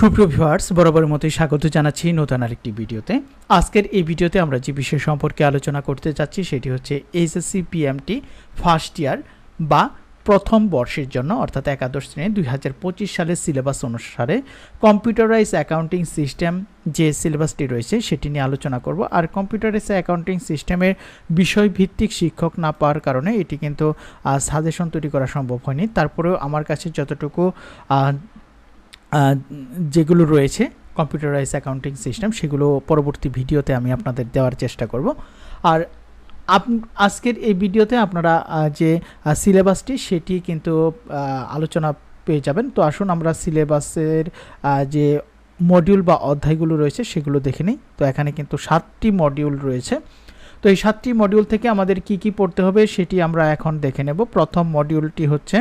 সুপ্রিয় ভিউয়ার্স, বরাবরের মতোই স্বাগত জানাচ্ছি নতুন আরেকটি ভিডিওতে। আজকের এই ভিডিওতে আমরা যে বিষয় সম্পর্কে আলোচনা করতে যাচ্ছি সেটি হচ্ছে এইচএসসি পিএমটি ফার্স্ট ইয়ার বা প্রথম বর্ষের জন্য, অর্থাৎ একাদশ শ্রেণি দুই হাজার পঁচিশ সালের সিলেবাস অনুসারে কম্পিউটারাইজ অ্যাকাউন্টিং সিস্টেম যে সিলেবাসটি রয়েছে সেটি নিয়ে আলোচনা করব। আর কম্পিউটারাইজ অ্যাকাউন্টিং সিস্টেমের বিষয়ভিত্তিক শিক্ষক না পাওয়ার কারণে এটি কিন্তু সাজেশন তৈরি করা সম্ভব হয়নি। তারপরেও আমার কাছে যতটুকু যেগুলো রয়েছে কম্পিউটারাইজ অ্যাকাউন্টিং সিস্টেম সেগুলো পরবর্তী ভিডিওতে আমি আপনাদের দেওয়ার চেষ্টা করব। আর আপ, আজকের এই ভিডিওতে আপনারা যে সিলেবাসটি সেটি কিন্তু আলোচনা পেয়ে যাবেন। তো আসুন আমরা সিলেবাসের যে মডিউল বা অধ্যায়গুলো রয়েছে, সেগুলো দেখে নিই। তো এখানে কিন্তু সাতটি মডিউল রয়েছে। তো এই সাতটি মডিউল থেকে আমাদের কি কি পড়তে হবে, সেটি আমরা এখন দেখে নেব। প্রথম মডিউলটি হচ্ছে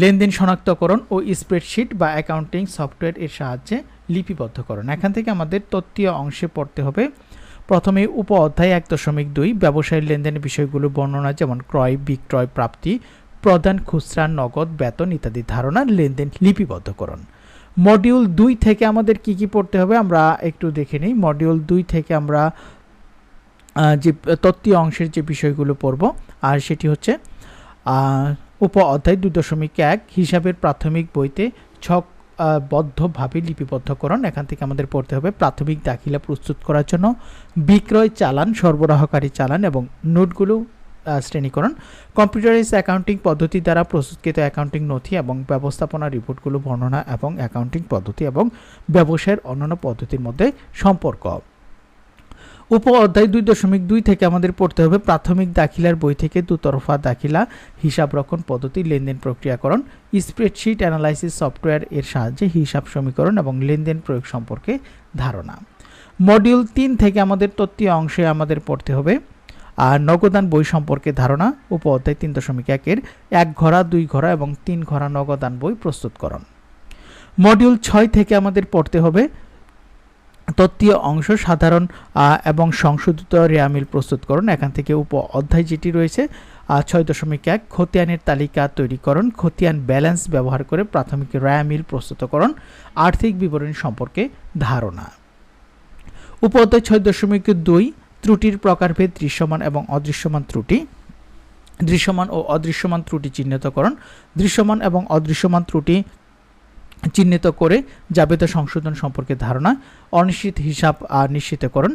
লেনদেন শনাক্তকরণ ও স্প্রেডশিট বা অ্যাকাউন্টিং সফটওয়্যার এর সাহায্যে লিপিবদ্ধকরণ। এখান থেকে আমাদের তত্ত্বীয় অংশে পড়তে হবে। প্রথমে উপ অধ্যায় এক দশমিক দুই, ব্যবসায়ীর লেনদেনের বিষয়গুলো বর্ণনা যেমন ক্রয়, বিক্রয়, প্রাপ্তি প্রদান খুচরা, নগদ, বেতন ইত্যাদি ধারণা, লেনদেন লিপিবদ্ধকরণ। মডিউল দুই থেকে আমাদের কি কি পড়তে হবে আমরা একটু দেখে নিই। মডিউল দুই থেকে আমরা যে তত্ত্বীয় অংশের যে বিষয়গুলো পড়ব, আর সেটি হচ্ছে উপ অধ্যায় দুই দশমিক এক হিসাবের প্রাথমিক বইতে ছক বদ্ধভাবে লিপিবদ্ধকরণ। এখান থেকে আমাদের পড়তে হবে প্রাথমিক দাখিলা প্রস্তুত করার জন্য। বিক্রয় চালান, সরবরাহকারী চালান এবং নোটগুলো শ্রেণীকরণ। কম্পিউটারাইজ অ্যাকাউন্টিং পদ্ধতি দ্বারা প্রস্তুতকৃত অ্যাকাউন্টিং নথি এবং ব্যবস্থাপনা রিপোর্টগুলো বর্ণনা এবং অ্যাকাউন্টিং পদ্ধতি এবং ব্যবসায়ের অন্যান্য পদ্ধতির মধ্যে সম্পর্ক। উপ অধ্যায় দুই দশমিক দুই থেকে আমাদের পড়তে হবে প্রাথমিক দাখিলার বই থেকে দুতরফা দাখিলা, হিসাব রক্ষণ পদ্ধতি, লেনদেন প্রক্রিয়াকরণ স্প্রেডশিট অ্যানালাইসিস সফটওয়্যার এর সাহায্যে হিসাব সমীকরণ এবং লেনদেন প্রয়োগ সম্পর্কে ধারণা। মডিউল তিন থেকে আমাদের তত্ত্বীয় অংশে আমাদের পড়তে হবে, আর নগদান বই সম্পর্কে ধারণা উপ অধ্যায় তিন দশমিক একের এক ঘোড়া, দুই ঘোড়া এবং তিন ঘোড়া নগদান বই প্রস্তুতকরণ। মডিউল ছয় থেকে আমাদের পড়তে হবে তত্ত্বীয় অংশ সাধারণ এবং সংশোধিত রেয়ামিল প্রস্তুতকরণ। এখান থেকে উপ অধ্যায় যেটি রয়েছে ছয় দশমিক এক, খতিয়ানের তালিকা তৈরিকরণ, খতিয়ান ব্যালেন্স ব্যবহার করে প্রাথমিক রেয়ামিল প্রস্তুতকরণ, আর্থিক বিবরণী সম্পর্কে ধারণা। উপ অধ্যায় ছয় দশমিক দুই, ত্রুটির প্রকারভেদ, দৃশ্যমান এবং অদৃশ্যমান ত্রুটি। দৃশ্যমান ও অদৃশ্যমান ত্রুটি চিহ্নিতকরণ, দৃশ্যমান এবং অদৃশ্যমান ত্রুটি চিহ্নিত করে জাবেদা সংশোধন সম্পর্কে ধারণা, অনিশ্চিত হিসাব নিশ্চিতকরণ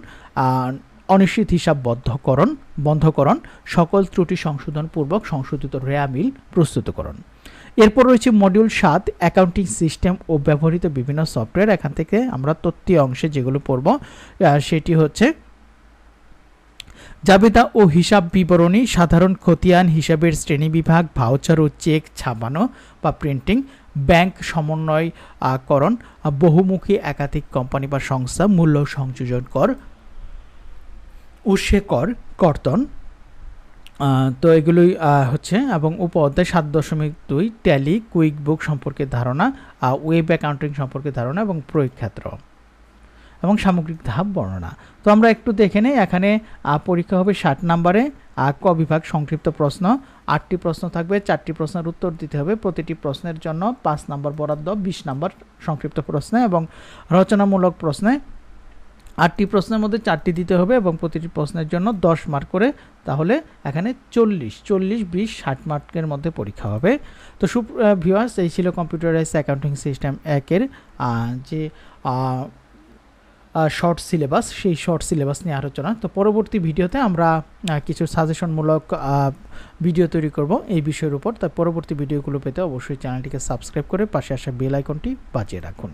অনিশ্চিত হিসাব বদ্ধকরণ, বন্ধকরণ, সকল ত্রুটি সংশোধন পূর্বক সংশোধিত রেয়ামিল প্রস্তুতকরণ। এরপর রয়েছে মডিউল সাত অ্যাকাউন্টিং সিস্টেম ও ব্যবহৃত বিভিন্ন সফটওয়্যার এখান থেকে আমরা তত্ত্বীয় অংশে যেগুলো পড়ব সেটি হচ্ছে জাবেদা ও হিসাব বিবরণী সাধারণ খতিয়ান হিসাবের শ্রেণীবিভাগ ভাউচার ও চেক ছাপানো বা প্রিন্টিং ব্যাংক সমন্বয় আহ, করণ বহুমুখী একাধিক কোম্পানি বা সংস্থা মূল্য সংযোজন কর উৎসে কর কর্তন তো এগুলোই হচ্ছে এবং উপ অধ্যায় সাত দশমিক দুই ট্যালি কুইক বুক সম্পর্কে ধারণা ওয়েব অ্যাকাউন্টিং সম্পর্কে ধারণা এবং প্রয়োগ এবং সামগ্রিক ধাপ বর্ণনা। তো আমরা একটু দেখে নেই, এখানে পরীক্ষা হবে ষাট নম্বরে ক বিভাগ সংক্ষিপ্ত প্রশ্ন, আটটি প্রশ্ন থাকবে, চারটি প্রশ্নের উত্তর দিতে হবে, প্রতিটি প্রশ্নের জন্য পাঁচ নম্বর বরাদ্দ, বিশ নম্বর সংক্ষিপ্ত প্রশ্নে এবং রচনামূলক প্রশ্নে। আটটি প্রশ্নের মধ্যে চারটি দিতে হবে এবং প্রতিটি প্রশ্নের জন্য দশ মার্ক করে, তাহলে এখানে চল্লিশ চল্লিশ, বিশ, ষাট মার্কের মধ্যে পরীক্ষা হবে। তো সু ভিউয়ার্স এই ছিল কম্পিউটারাইজ অ্যাকাউন্টিং সিস্টেম একের যে শর্ট সিলেবাস সেই শর্ট সিলেবাস নিয়ে আলোচনা। তো পরবর্তী ভিডিওতে আমরা কিছু সাজেশনমূলক ভিডিও তৈরি করব এই বিষয়ের উপর। তার পরবর্তী ভিডিওগুলো পেতে অবশ্যই চ্যানেলটিকে সাবস্ক্রাইব করে পাশে আসা বেল আইকনটি বাজিয়ে রাখুন।